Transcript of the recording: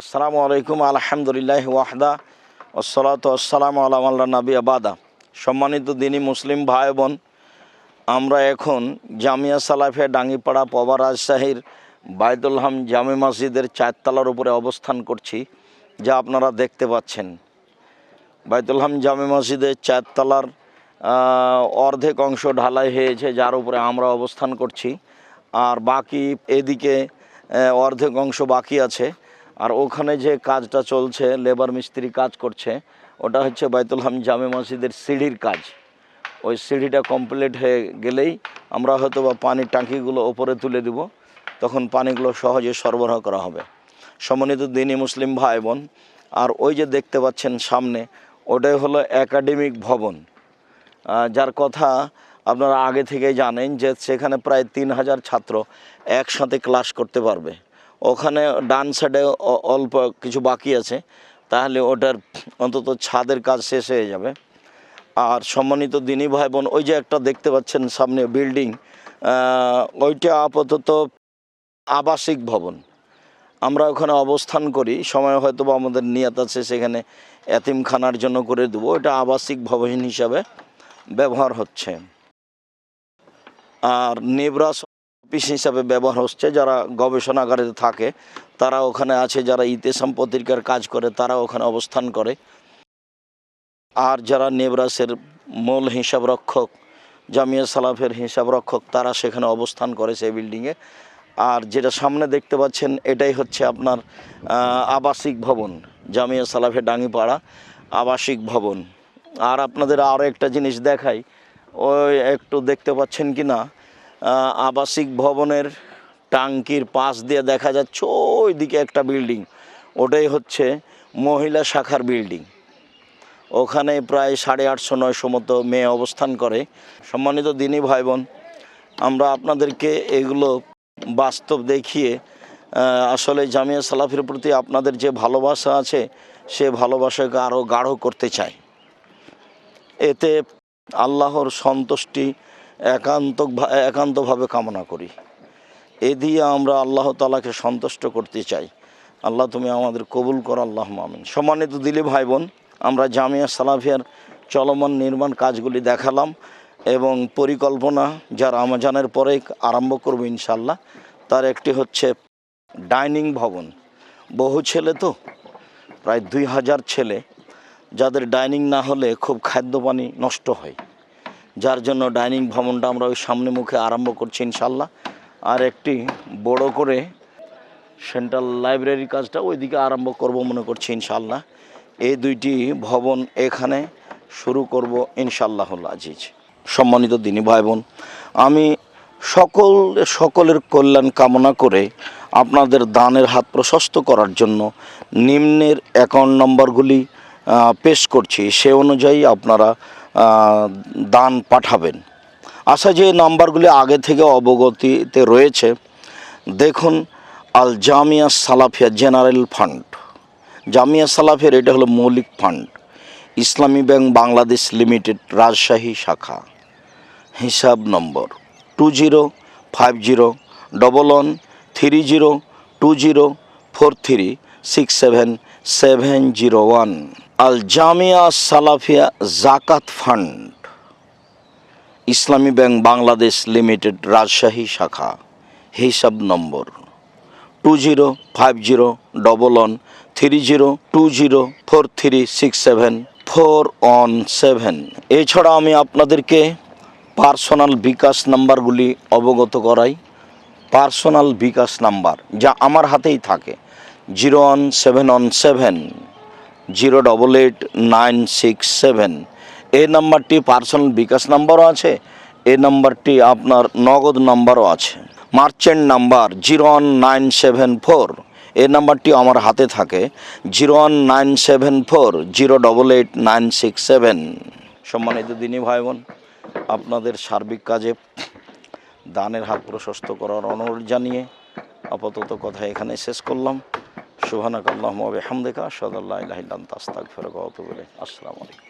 আসসালামু আলাইকুম, আলহামদুলিল্লাহ ওয়াহদা ওসলাত আসসালাম আলাম আল্লাহ নবী আবাদা সম্মানিত দিনী মুসলিম ভাই বোন, আমরা এখন জামিয়া সালাফিয়া ডাঙ্গিপাড়া পবা রাজশাহীর বাইতুল হাম জামে মসজিদের চারতলার উপরে অবস্থান করছি, যা আপনারা দেখতে পাচ্ছেন। বাইতুল হাম জামে মসজিদের চারতলার অর্ধেক অংশ ঢালাই হয়েছে, যার উপরে আমরা অবস্থান করছি। আর বাকি এদিকে অর্ধেক অংশ বাকি আছে। আর ওখানে যে কাজটা চলছে লেবার মিস্ত্রি কাজ করছে, ওটা হচ্ছে বাইতুল হাম জামে মসজিদের সিঁড়ির কাজ। ওই সিঁড়িটা কমপ্লিট হয়ে গেলেই আমরা হয়তো বা পানির ট্যাঙ্কিগুলো ওপরে তুলে দেব, তখন পানিগুলো সহজে সরবরাহ করা হবে। সমন্বিত দিনী মুসলিম ভাই বোন আর ওই যে দেখতে পাচ্ছেন সামনে, ওটাই হলো একাডেমিক ভবন। যার কথা আপনারা আগে থেকেই জানেন যে সেখানে প্রায় তিন হাজার ছাত্র একসাথে ক্লাস করতে পারবে। ওখানে ডান সাইডে অল্প কিছু বাকি আছে। তাহলে ওটার অন্তত ছাদের কাজ শেষ হয়ে যাবে। আর সম্মানিত দিনী ভাই বোন ওই যে একটা দেখতে পাচ্ছেন সামনে বিল্ডিং ওইটা আপাতত আবাসিক ভবন। আমরা ওখানে অবস্থান করি, সময় হয়তো বা আমাদের নিয়ত আছে, সেখানে এতিমখানার জন্য করে দেবো। এটা আবাসিক ভবন হিসাবে ব্যবহার হচ্ছে। আর নেবরাস অফিস হিসাবে ব্যবহার হচ্ছে, যারা গবেষণাগারে থাকে, তারা ওখানে আছে, যারা ইতেসাম পত্রিকার কাজ করে, তারা ওখানে অবস্থান করে। আর যারা নেবরাসের মূল হিসাব রক্ষক, জামিয়া সালাফের হিসাব রক্ষক, তারা সেখানে অবস্থান করে সেই বিল্ডিংয়ে আর যেটা সামনে দেখতে পাচ্ছেন, এটাই হচ্ছে আপনার আবাসিক ভবন, জামিয়া সালাফের ডাঙ্গিপাড়া আবাসিক ভবন। আর আপনাদের আরও একটা জিনিস দেখাই, ওই একটু দেখতে পাচ্ছেন কি না আবাসিক ভবনের টাঙ্কির পাশ দিয়ে দেখা যাচ্ছে ওই দিকে একটা বিল্ডিং। ওটাই হচ্ছে মহিলা শাখার বিল্ডিং। ওখানে প্রায় সাড়ে আটশো নয়শো মতো মেয়ে অবস্থান করে। সম্মানিত দিনী ভাই বোন আমরা আপনাদেরকে এগুলো বাস্তব দেখিয়ে আসলে জামিয়া সালাফের প্রতি আপনাদের যে ভালোবাসা আছে, সে ভালোবাসাকে আরও গাঢ় করতে চাই। এতে আল্লাহর সন্তুষ্টি একান্ত একান্তভাবে কামনা করি। এ দিয়ে আমরা আল্লাহ তালাকে সন্তুষ্ট করতে চাই। আল্লাহ তুমি আমাদের কবুল কর আল্লাহ মামিন সম্মানিত দিলী ভাই বোন আমরা জামিয়া সালাফিয়ার চলমান নির্মাণ কাজগুলি দেখালাম এবং পরিকল্পনা যা রামাজানের পরে আরম্ভ করব ইনশাল্লাহ তার একটি হচ্ছে ডাইনিং ভবন। বহু ছেলে তো, প্রায় দুই হাজার ছেলে, যাদের ডাইনিং না হলে খুব খাদ্য পানি নষ্ট হয়। যার জন্য ডাইনিং ভবনটা আমরা ওই সামনে মুখে আরম্ভ করছি ইনশাল্লাহ আর একটি বড় করে সেন্ট্রাল লাইব্রেরির কাজটা ওইদিকে আরম্ভ করব মনে করছি ইনশাল্লাহ এই দুইটি ভবন এখানে শুরু করব ইনশাল্লাহুল আজিজ। সম্মানিত দিনী ভাই বোন আমি সকল সকলের কল্যাণ কামনা করে আপনাদের দানের হাত প্রশস্ত করার জন্য নিম্নের অ্যাকাউন্ট নম্বরগুলি পেশ করছি। সে অনুযায়ী আপনারা দান পাঠাবেন। আশা যে নাম্বারগুলি আগে থেকে অবগতিতে রয়েছে, দেখুন আল জামিয়া সালাফিয়া জেনারেল ফান্ড। জামিয়া সালাফের এটা হলো মৌলিক fund, Islami bank Bangladesh limited, Rajshahi শাখা। হিসাব নম্বর two zero five zero double one three zero two zero four three six seven seven zero one, Al Jamia Salafia Zakat fund, Islami bank Bangladesh limited Rajshahi শাখা, হিসাব নম্বর two zero five zero double one three zero two zero four three six seven four one seven. এছাড়া আমি আপনাদেরকে personal বিকাশ নাম্বারগুলি অবগত করাই। Personal বিকাশ number যা আমার হাতেই থাকে। Zero one seven one seven, zero double eight nine six seven. এই নাম্বারটি পার্সোনাল বিকাশ নাম্বারও আছে, এই নাম্বারটি আপনার নগদ নাম্বারও আছে। Merchant number zero one nine seven four, এই নাম্বারটি আমার হাতে থাকে, zero one nine seven four, zero double eight nine six seven. সম্মানিত দিনী ভাই বোন আপনাদের সার্বিক কাজে দানের হাত প্রশস্ত করার অনুরোধ জানিয়ে আপাতত কথা এখানে শেষ করলাম। সুবহানাক আল্লাহ হামদেকা সদাল্লাহ ইহিল্লান তাস্তাক ফেরক ওয়া আতুবু আসসালামু আলাইকুম।